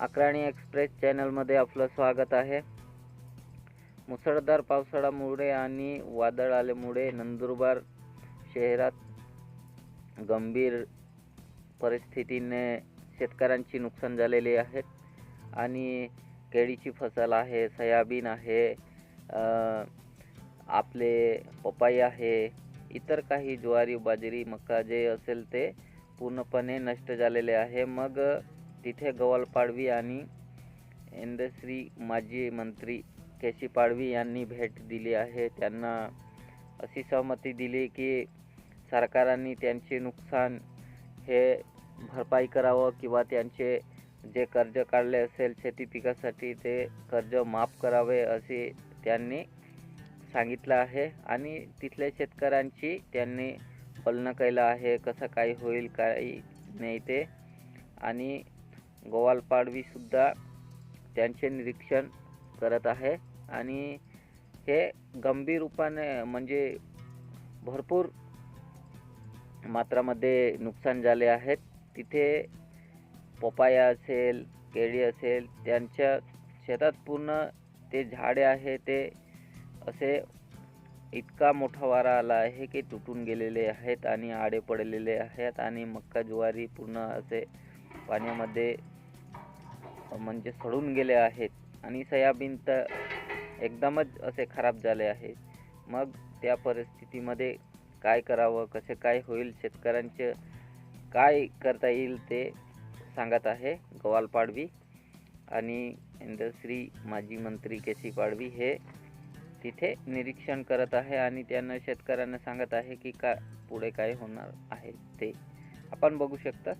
Akrani express चॅनलमध्ये आपलं स्वागत आहे. मुसळधार पावसाळ्यामुळे आणि वादळ आल्यामुळे नंदुरबार शहरात गंभीर परिस्थितीने शेतकऱ्यांची नुकसान झालेली आहेत आणि केळीची फसल आहे सोयाबीन आहे आपले पपाई आहे इतर काही ज्वारी बाजरी मका जे असेल ते पूर्णपणे नष्ट झालेले आहे. मग तिथे गवाल पाडवी आणि इंदश्री माजी मंत्री केशी पाडवी यांनी भेट दिली आहे. त्यांना अशी सहमती दिली की सरकारांनी त्यांचे नुकसान हे भरपाई करावं किंवा त्यांचे जे कर्ज काढले असेल शेती पिकासाठी ते कर्ज माफ करावे असे त्यांनी सांगितलं आहे. आणि तिथल्या शेतकऱ्यांची त्यांनी बोलणं केलं आहे. कसं काय होईल काही नाही ते. आणि गोवालपाडवीसुद्धा त्यांचे निरीक्षण करत आहे. आणि हे गंभीर रूपाने म्हणजे भरपूर मात्रामध्ये नुकसान झाले आहेत. तिथे पपाया असेल केळी असेल त्यांच्या शेतात पूर्ण ते झाडे आहे ते असे इतका मोठा वारा आला आहे की तुटून गेलेले आहेत आणि आडे पडलेले आहेत आणि मक्का ज्वारी पूर्ण असे पाण्यामध्ये म्हणजे सडून गेले आहेत आणि सोयाबीन तर एकदमच असे खराब झाले आहे. मग त्या परिस्थितीमध्ये काय करावं कसे काय होईल शेतकऱ्यांचे काय करता येईल ते सांगत आहे गवाल पाडवी आणि इंडस्ट्री माजी मंत्री केसी पाडवी हे तिथे निरीक्षण करत आहे आणि त्यांना शेतकऱ्यांना सांगत आहे की का पुढे काय होणार आहे ते. आपण बघू शकता.